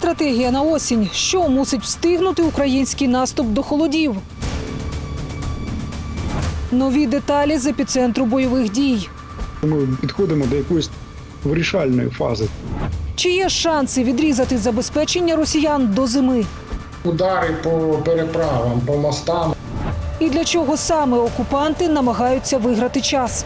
Стратегія на осінь. Що мусить встигнути український наступ до холодів? Нові деталі з епіцентру бойових дій. Ми підходимо до якоїсь вирішальної фази. Чи є шанси відрізати забезпечення росіян до зими? Удари по переправам, по мостам. І для чого саме окупанти намагаються виграти час?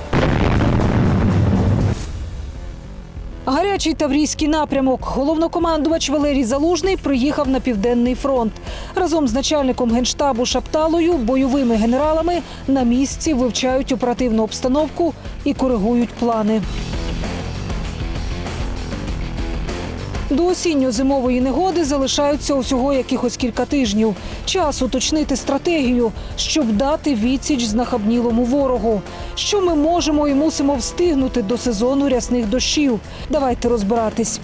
Гарячий таврійський напрямок. Головнокомандувач Валерій Залужний приїхав на південний фронт. Разом з начальником генштабу Шапталою, бойовими генералами на місці вивчають оперативну обстановку і коригують плани. До осінньо-зимової негоди залишаються усього якихось кілька тижнів. Час уточнити стратегію, щоб дати відсіч знахабнілому ворогу. Що ми можемо і мусимо встигнути до сезону рясних дощів? Давайте розбиратись.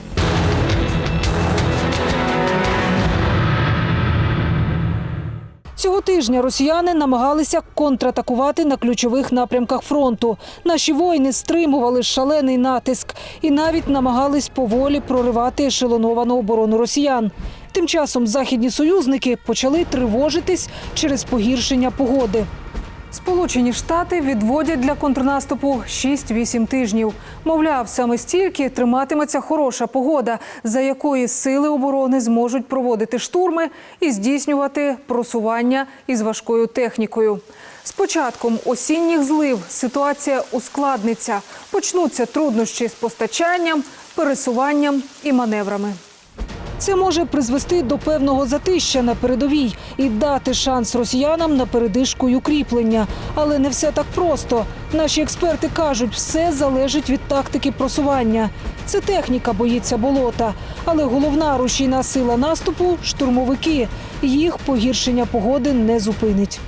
Цього тижня росіяни намагалися контратакувати на ключових напрямках фронту. Наші воїни стримували шалений натиск і навіть намагались поволі проривати ешелоновану оборону росіян. Тим часом західні союзники почали тривожитись через погіршення погоди. Сполучені Штати відводять для контрнаступу 6-8 тижнів. Мовляв, саме стільки триматиметься хороша погода, за якої сили оборони зможуть проводити штурми і здійснювати просування із важкою технікою. З початком осінніх злив ситуація ускладниться. Почнуться труднощі з постачанням, пересуванням і маневрами. Це може призвести до певного затища на передовій і дати шанс росіянам на передишку й укріплення. Але не все так просто. Наші експерти кажуть, все залежить від тактики просування. Це техніка боїться болота, але головна рушійна сила наступу штурмовики. Їх погіршення погоди не зупинить.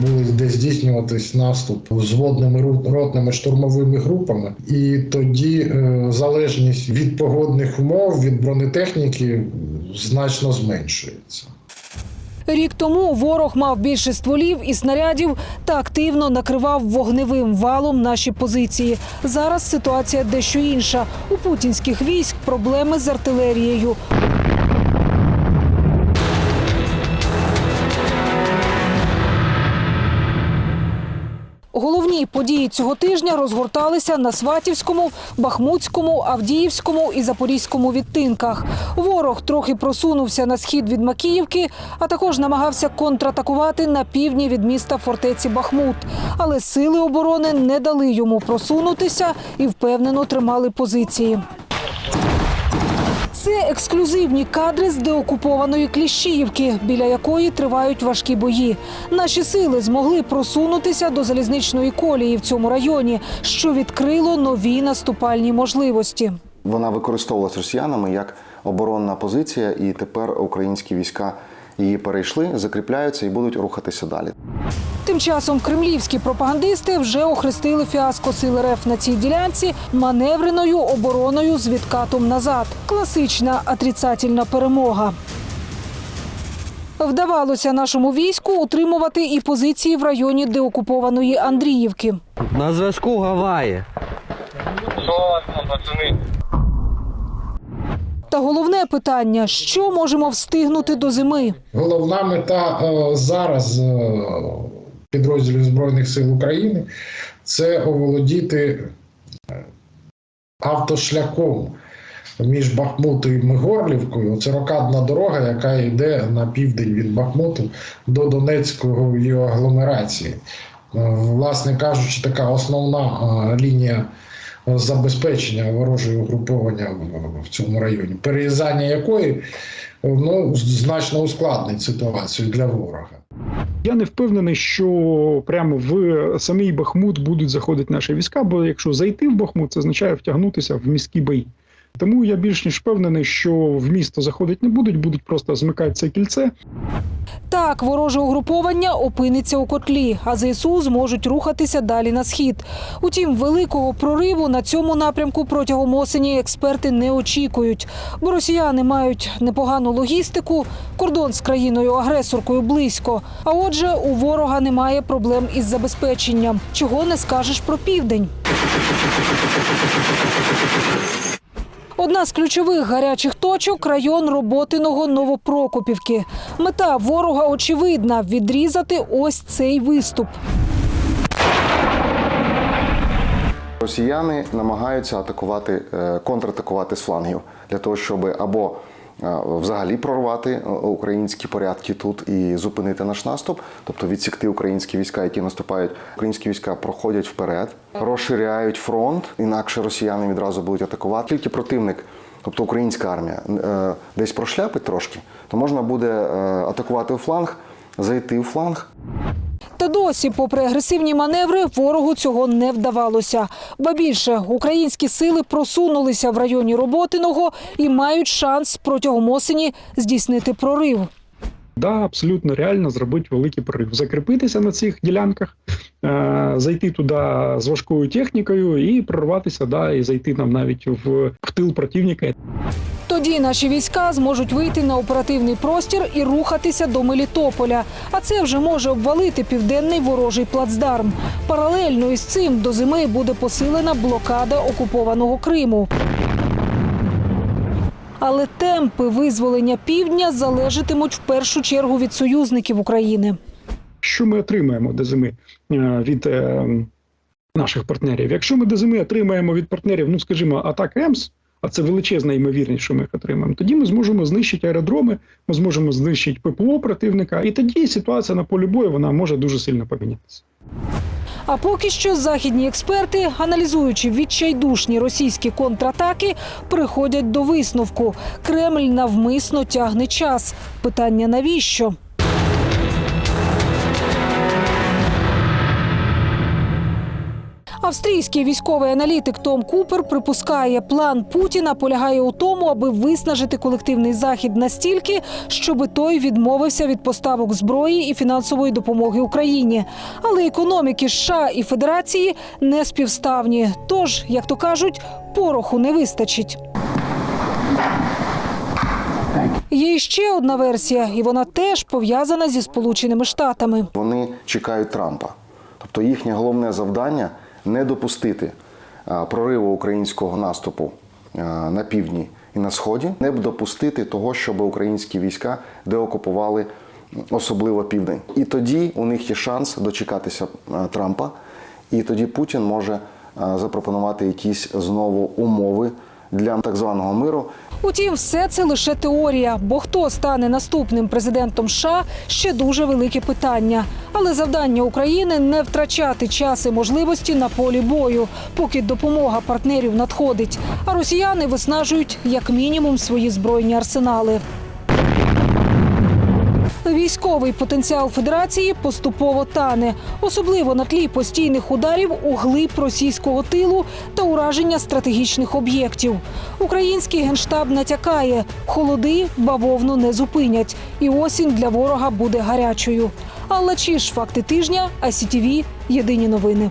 Буде десь здійснюватись наступ взводними ротними штурмовими групами, і тоді е, залежність від погодних умов, від бронетехніки значно зменшується. Рік тому ворог мав більше стволів і снарядів та активно накривав вогневим валом наші позиції. Зараз ситуація дещо інша. У путінських військ проблеми з артилерією. Головні події цього тижня розгорталися на Сватівському, Бахмутському, Авдіївському і Запорізькому відтинках. Ворог трохи просунувся на схід від Макіївки, а також намагався контратакувати на півдні від міста фортеці Бахмут. Але сили оборони не дали йому просунутися і впевнено тримали позиції. Це ексклюзивні кадри з деокупованої Кліщіївки, біля якої тривають важкі бої. Наші сили змогли просунутися до залізничної колії в цьому районі, що відкрило нові наступальні можливості. Вона використовувалася росіянами як оборонна позиція, і тепер українські війська її перейшли, закріпляються і будуть рухатися далі. Тим часом кремлівські пропагандисти вже охрестили фіаско сил РФ на цій ділянці маневреною обороною з відкатом назад. Класична отрицательна перемога. Вдавалося нашому війську утримувати і позиції в районі деокупованої Андріївки. На зв'язку Гаваї. Согласно, пацани. Та головне питання: що можемо встигнути до зими? Головна мета е, зараз е, підрозділів Збройних сил України це оволодіти е, автошляхом між Бахмутом і Горлівкою. Це рокадна дорога, яка йде на південь від Бахмуту до Донецької агломерації. Е, Власне кажучи, така основна лінія забезпечення ворожого угруповання в- цьому районі, перерізання якої ну, значно ускладнить ситуацію для ворога. Я не впевнений, що прямо в самий Бахмут будуть заходити наші війська, бо якщо зайти в Бахмут, це означає втягнутися в міські бої. Тому я більш ніж впевнений, що в місто заходити не будуть, будуть просто змикати це кільце. Так, вороже угруповання опиниться у котлі, а ЗСУ зможуть рухатися далі на схід. Утім, великого прориву на цьому напрямку протягом осені експерти не очікують, бо росіяни мають непогану логістику, кордон з країною-агресоркою близько. А отже, у ворога немає проблем із забезпеченням. Чого не скажеш про південь. Одна з ключових гарячих точок район Роботиного Новопрокопівки. Мета ворога очевидна відрізати ось цей виступ. Росіяни намагаються атакувати, е, контратакувати з флангів для того, щоб або взагалі прорвати е, українські порядки тут і зупинити наш наступ, тобто відсікти українські війська, які наступають. Українські війська проходять вперед, розширяють фронт, інакше росіяни відразу будуть атакувати. Тільки противник, тобто українська армія, е, десь прошляпить трошки, то можна буде е, атакувати у фланг, зайти у фланг. Та досі, попри агресивні маневри, ворогу цього не вдавалося. Ба більше українські сили просунулися в районі Роботиного і мають шанс протягом осені здійснити прорив. Да, абсолютно реально зробити великий прорив, закріпитися на цих ділянках, е, зайти туди з важкою технікою і прорватися, да, і зайти нам навіть в, в тил противника. Тоді наші війська зможуть вийти на оперативний простір і рухатися до Мелітополя. А це вже може обвалити південний ворожий плацдарм. Паралельно із цим до зими буде посилена блокада окупованого Криму. Але темпи визволення півдня залежатимуть в першу чергу від союзників України. Що ми отримаємо до зими е, від е, наших партнерів? Якщо ми до зими отримаємо від партнерів, ну скажімо, атак ЕМС, а це величезна ймовірність, що ми їх отримаємо, тоді ми зможемо знищити аеродроми, ми зможемо знищити ППО противника, і тоді ситуація на полі бою вона може дуже сильно помінятися. А поки що західні експерти, аналізуючи відчайдушні російські контратаки, приходять до висновку: Кремль навмисно тягне час. Питання навіщо? Австрійський військовий аналітик Том Купер припускає, план Путіна полягає у тому, аби виснажити колективний захід настільки, щоби той відмовився від поставок зброї і фінансової допомоги Україні. Але економіки США і Федерації не співставні. Тож, як то кажуть, пороху не вистачить. Є ще одна версія, і вона теж пов'язана зі Сполученими Штатами. Вони чекають Трампа. Тобто їхнє головне завдання не допустити прориву українського наступу на півдні і на сході, не допустити того, щоб українські війська деокупували особливо південь. І тоді у них є шанс дочекатися Трампа, і тоді Путін може запропонувати якісь знову умови для так званого миру. Утім, все це лише теорія, бо хто стане наступним президентом США – ще дуже велике питання. Але завдання України не втрачати час і можливості на полі бою, поки допомога партнерів надходить. А росіяни виснажують як мінімум свої збройні арсенали. Військовий потенціал Федерації поступово тане, особливо на тлі постійних ударів у глиб російського тилу та ураження стратегічних об'єктів. Український генштаб натякає, холоди бавовну не зупинять, і осінь для ворога буде гарячою. Алла Чіш, факти тижня, АСІТІВІ, Єдині новини.